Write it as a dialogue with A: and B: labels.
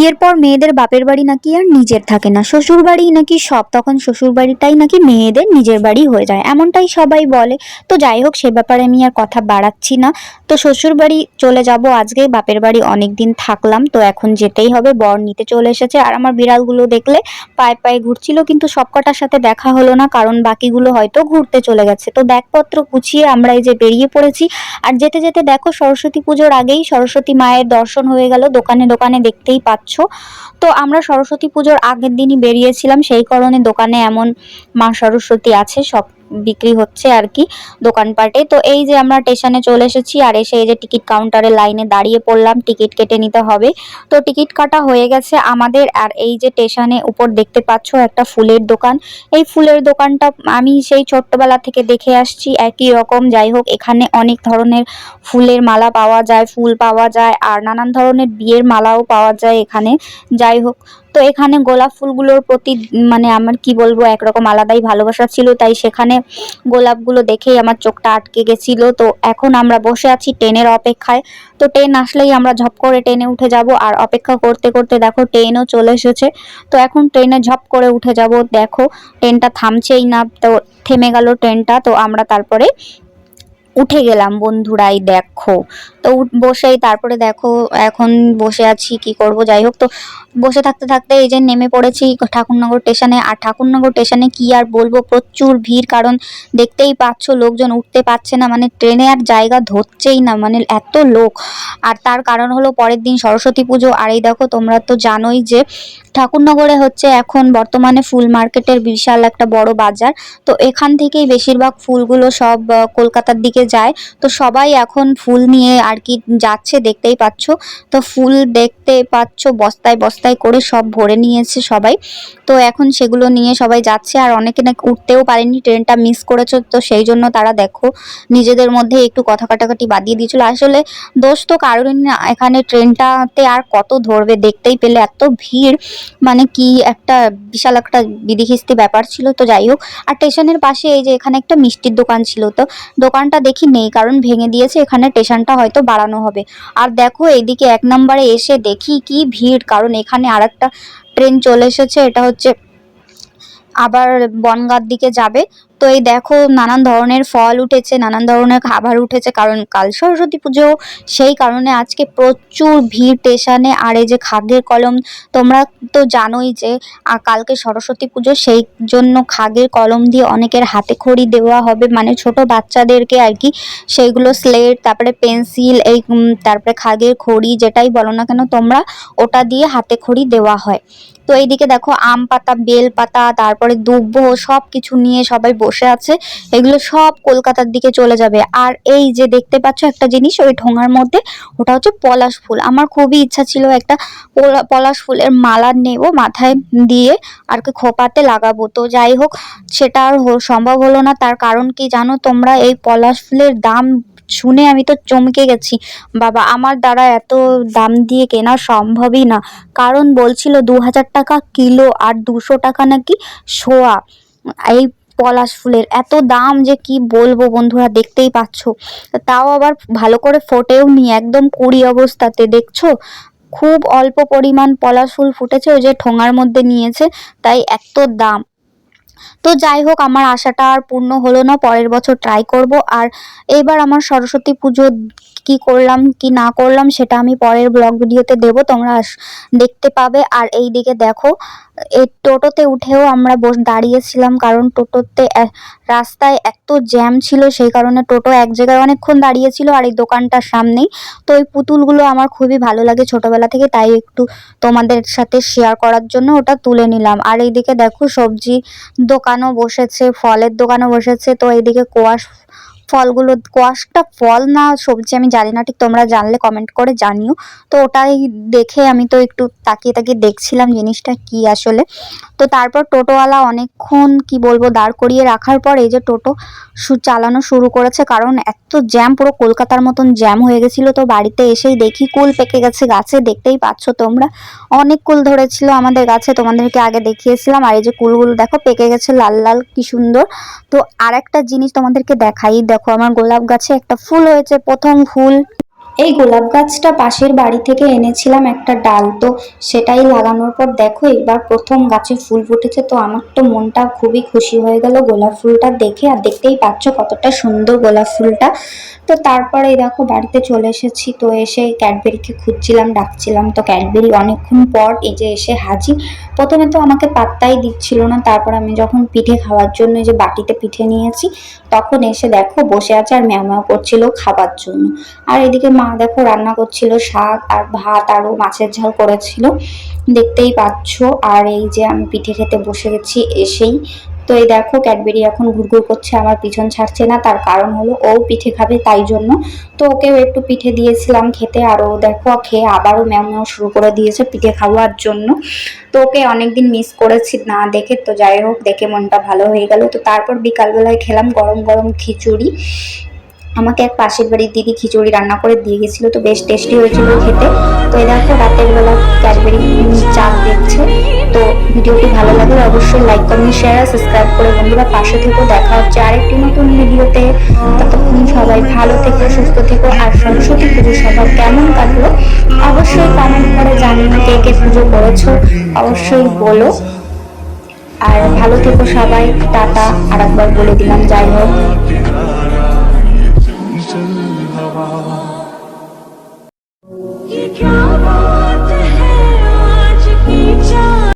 A: বিয়ের পর মেয়েদের বাপের বাড়ি নাকি আর নিজের থাকে না। শ্বশুর বাড়ি নাকি সব, তখন শ্বশুর বাড়িটাই নাকি মেয়েদের নিজের বাড়ি হয়ে যায়। এমনটাই সবাই বলে। তো যাই হোক, সে ব্যাপারে আমি আর কথা বাড়াচ্ছি না। তো শ্বশুর বাড়ি চলে যাব আজকে, বাপের বাড়ি অনেক দিন থাকলাম, তো এখন যেতেই হবে। বর নিতে চলে এসেছে, আর আমার বিড়ালগুলো দেখলে পায়ে পায়ে ঘুরছিল, কিন্তু সবকটার সাথে দেখা হলো না, কারণ বাকিগুলো হয়তো ঘুরতে চলে গেছে। তো ব্যাগপত্র গুছিয়ে আমরা এই যে বেরিয়ে পড়েছি, আর যেতে যেতে দেখো, সরস্বতী পুজোর আগেই সরস্বতী মায়ের দর্শন হয়ে গেল। দোকানে দোকানে দেখতেই পাচ্ছ তো আমরা সরস্বতী পুজোর আগের দিনই বেরিয়েছিলাম। সেই কারণে দোকানে এমন মা সরস্বতী আছে, সব বিক্রি হচ্ছে আর কি দোকানপাটে। তো এই যে আমরা স্টেশনে চলে এসেছি আর এসে এই যে টিকিট কাউন্টারে লাইনে দাঁড়িয়ে পড়লাম, টিকিট কেটে নিতে হবে। তো টিকিট কাটা হয়ে গেছে আমাদের আর এই যে স্টেশনে উপর দেখতে পাচ্ছ একটা ফুলের দোকান। এই ফুলের দোকানটা আমি সেই ছোট্টবেলা থেকে দেখে আসছি, একই রকম। যাই হোক, এখানে অনেক ধরনের ফুলের মালা পাওয়া যায়, ফুল পাওয়া যায় আর নানান ধরনের বিয়ের মালাও পাওয়া যায় এখানে। যাই হোক তো এখানে গোলাপ ফুলগুলোর প্রতি মানে আমার কি বলব, একরকম আলাদাই ভালোবাসা ছিল, তাই সেখানে গোলাপগুলো দেখেই আমার চোখটা আটকে গেছিল। তো এখন আমরা বসে আছি ট্রেনের অপেক্ষায়। তো ট্রেন আসলেই আমরা ঝপ করে ট্রেনে উঠে যাব, আর অপেক্ষা করতে করতে দেখো ট্রেনও চলে এসেছে। তো এখন ট্রেনে ঝপ করে উঠে যাব, দেখো ট্রেনটা থামছেই না, তো থেমে গেল ট্রেনটা, তো আমরা তারপরে উঠে গেলাম বন্ধুরাই, দেখো। তো বসেই তারপরে দেখো, এখন বসে আছি, কি করব, যাই হোক, তো বসে থাকতে থাকতে এই যে নেমে পড়েছি ঠাকুরনগর স্টেশনে, আর ঠাকুরনগর স্টেশনে কি আর বলব? প্রচুর ভিড়, কারণ দেখতেই পাচ্ছ লোকজন উঠতে পারছে না মানে ট্রেনে আর জায়গা ধরছেই না মানে এত লোক। আর তার কারণ হলো পরের দিন সরস্বতী পুজো, আর এই দেখো তোমরা তো জানোই যে ঠাকুরনগরে হচ্ছে এখন বর্তমানে ফুল মার্কেটের বিশাল একটা বড় বাজার। তো এখান থেকেই বেশিরভাগ ফুলগুলো সব কলকাতার দিকে যায়। তো সবাই এখন ফুল নিয়ে আর কি যাচ্ছে, দেখতেই পাচ্ছ। তো ফুল দেখতে পাচ্ছ, বস্তায় বস্তায় করে সব ভরে নিয়েছে সবাই। তো এখন সেগুলো নিয়ে সবাই যাচ্ছে আর অনেকে নাকি উঠতেও পারেনি, ট্রেনটা মিস করেছে, তো সেই জন্য তারা দেখো নিজেদের মধ্যে একটু কথা কাটাকাটি বাদিয়ে দিয়েছিল। আসলে দোষ তো কারোরই না, এখানে ট্রেনটাতে আর কত ধরবে দেখতেই পেলে, এত ভিড় মানে কি একটা বিশাল একটা বিধিখিস্তি ব্যাপার ছিল, তো যাই হোক। আর স্টেশনের পাশে এই যে এখানে একটা মিষ্টির দোকান ছিল, তো দোকানটা দেখি নেই, কারণ ভেঙে দিয়েছে, এখানে স্টেশনটা হয়তো বাড়ানো হবে। আর দেখো এইদিকে এক নম্বরে এসে দেখি কি ভিড়, কারণ এখানে আর একটা ট্রেন চলে এসেছে এটা হচ্ছে আবার বনগাঁর দিকে যাবে। তো এই দেখো নানান ধরনের ফল উঠেছে, নানান ধরনের খাবার উঠেছে, কারণ কাল সরস্বতী পুজো, সেই কারণে আজকে প্রচুর ভিড় স্টেশনে আর এই যে খাগের কলম, তোমরা তো জানোই যে কালকে সরস্বতী পুজো, সেই জন্য খাগের কলম দিয়ে অনেকের হাতে খড়ি দেওয়া হবে। মানে ছোট বাচ্চাদেরকে আর কি, সেইগুলো স্লেট, তারপরে পেন্সিল, এই তারপরে খাগের খড়ি যেটাই বলো না কেন, তোমরা ওটা দিয়ে হাতে খড়ি দেওয়া হয়। তো এইদিকে দেখো আম পাতা, বেল পাতা, তারপরে দুব্ব সব কিছু নিয়ে সবাই বসে আছে, এগুলো সব কলকাতার দিকে চলে যাবে। আর এই যে দেখতে পাচ্ছ একটা জিনিস, ওই ঠোঙার মধ্যে, ওটা হচ্ছে পলাশ ফুল। আমার খুবই ইচ্ছা ছিল একটা পলা- পলাশ ফুলের মালা নেব মাথায় দিয়ে আর কি খোপাতে লাগাবো। তো যাই হোক, সেটা আর সম্ভব হলো না। তার কারণ কি জানো? তোমরা এই পলাশ ফুলের দাম শুনে আমি তো চমকে গেছি। বাবা, আমার দ্বারা এত দাম দিয়ে কেনা সম্ভবই না। কারণ বলছিল দু হাজার টাকা কিলো আর দুশো টাকা নাকি শোয়া এই পলাশ ফুলের। এত দাম যে কি বলব বন্ধুরা, দেখতেই পাচ্ছ। তাও আবার ভালো করে ফোটেও নি, একদম কুড়ি অবস্থাতে, দেখছ? খুব অল্প পরিমাণ পলাশ ফুল ফুটেছে, ওই যে ঠোঙার মধ্যে নিয়েছে, তাই এত দাম। তো যাই হোক, আমার আশাটা আর পূর্ণ হলো না, পরের বছর ট্রাই করব। আর এবার আমার সরস্বতী পুজো কি করলাম, কি না করলাম, সেটা আমি পরের ব্লগ ভিডিওতে দেব, তোমরা দেখতে পাবে। আর এই দিকে দেখো এই টোটোতে উঠেও আমরা বস, দাঁড়িয়েছিলাম কারণ টোটোতে রাস্তায় এত জ্যাম ছিল সেই কারণে টোটো এক জায়গায় অনেকক্ষণ দাঁড়িয়েছিল আর এই দোকানটার সামনেই। তো এই পুতুলগুলো আমার খুবই ভালো লাগে ছোটবেলা থেকে, তাই একটু তোমাদের সাথে শেয়ার করার জন্য ওটা তুলে নিলাম। আর এইদিকে দেখো সবজি দোকানও বসেছে, ফলের দোকানও বসেছে, তো এইদিকে কোয়াশ ফলগুলো কোয়াশটা ফল না, সবজি আমি জানি না, ঠিক তোমরা জানলে কমেন্ট করে জানিও। তো ওটাই দেখে আমি তো একটু তাকিয়ে তাকিয়ে দেখছিলাম জিনিসটা কি আসলে। তো তারপর টোটোওয়ালা অনেকক্ষণ, কি বলব, দাঁড় করিয়ে রাখার পর এই যে টোটো চালানো শুরু করেছে, কারণ এত জ্যাম পুরো কলকাতার মতন জ্যাম হয়ে গেছিল তো বাড়িতে এসেই দেখি কুল পেকে গেছে গাছে, দেখতেই পাচ্ছ তোমরা। অনেক কুল ধরেছিল আমাদের গাছে, তোমাদেরকে আগে দেখিয়েছিলাম, আর এই যে কুলগুলো দেখো পেকে গেছে লাল লাল, কি সুন্দর। তো আর একটা জিনিস তোমাদেরকে দেখাই, দেখো আমার গোলাপ গাছে একটা ফুল হয়েছে প্রথম ফুল। এই গোলাপ গাছটা পাশের বাড়ি থেকে এনেছিলাম একটা ডাল, তো সেটাই লাগানোর পর দেখো এবার প্রথম গাছে ফুল ফুটেছে, তো আমার তো মনটা খুবই খুশি হয়ে গেল গোলাপ ফুলটা দেখে, আর দেখতেই পাচ্ছ কতটা সুন্দর গোলাপ ফুলটা। তো তারপরে দেখো বাড়িতে চলে এসেছি, তো এসে ক্যাডবেরিকে খুঁজছিলাম, ডাকছিলাম, তো ক্যাডবেরি অনেকক্ষণ পর এই যে এসে হাজির। প্রথমে তো আমাকে পাত্তাই দিচ্ছিল না, তারপর আমি যখন পিঠে খাওয়ার জন্য যে বাটিতে পিঠে নিয়েছি, তখন এসে দেখো বসে আছে আর ম্যাও করছিল খাবার জন্য। আর এদিকে মা দেখো রান্না করছিল শাক আর ভাত আরও মাছের ঝাল করেছিল। দেখতেই পাচ্ছ, আর এই যে আমি পিঠে খেতে বসে গেছি এসেই। তো এই দেখো, ক্যাডবেরি এখন ঘুরঘুর করছে, আমার পিছন ছাড়ছে না, তার কারণ হলো ও পিঠে খাবে তাই জন্য। তো ওকেও একটু পিঠে দিয়েছিলাম খেতে, আর ও দেখো খেয়ে আবারও ম্যাও শুরু করে দিয়েছে পিঠে খাওয়ার জন্য। তো ওকে অনেকদিন মিস করেছি না দেখে, তো যাই হোক, দেখে মনটা ভালো হয়ে গেল। তো তারপর বিকালবেলায় খেলাম গরম গরম খিচুড়ি। আমাকে এক পাশের বাড়ির দিদি খিচুড়ি রান্না করে দিয়ে গেছিল, তো বেশ টেস্টি হয়েছিল খেতে। তো এই দেখো রাতের বেলা ক্যাডবেরি চাল দেখছে। তো ভিডিওটি ভালো লাগলে অবশ্যই লাইক কমেন্ট শেয়ার সাবস্ক্রাইব করে বন্ধুরা পাশে থেকেও দেখা হচ্ছে আরেকটি নতুন ভিডিওতে। ততক্ষণ সবাই ভালো থেকো, সুস্থ থেকো আর সরস্বতী পুজো সবার কেমন কাটলো অবশ্যই কমেন্ট করে জানিও কে কে পুজো করেছ। অবশ্যই বলো। আর ভালো থেকো সবাই। টাটা। আর একবার বলে দিলাম। যাই হোক।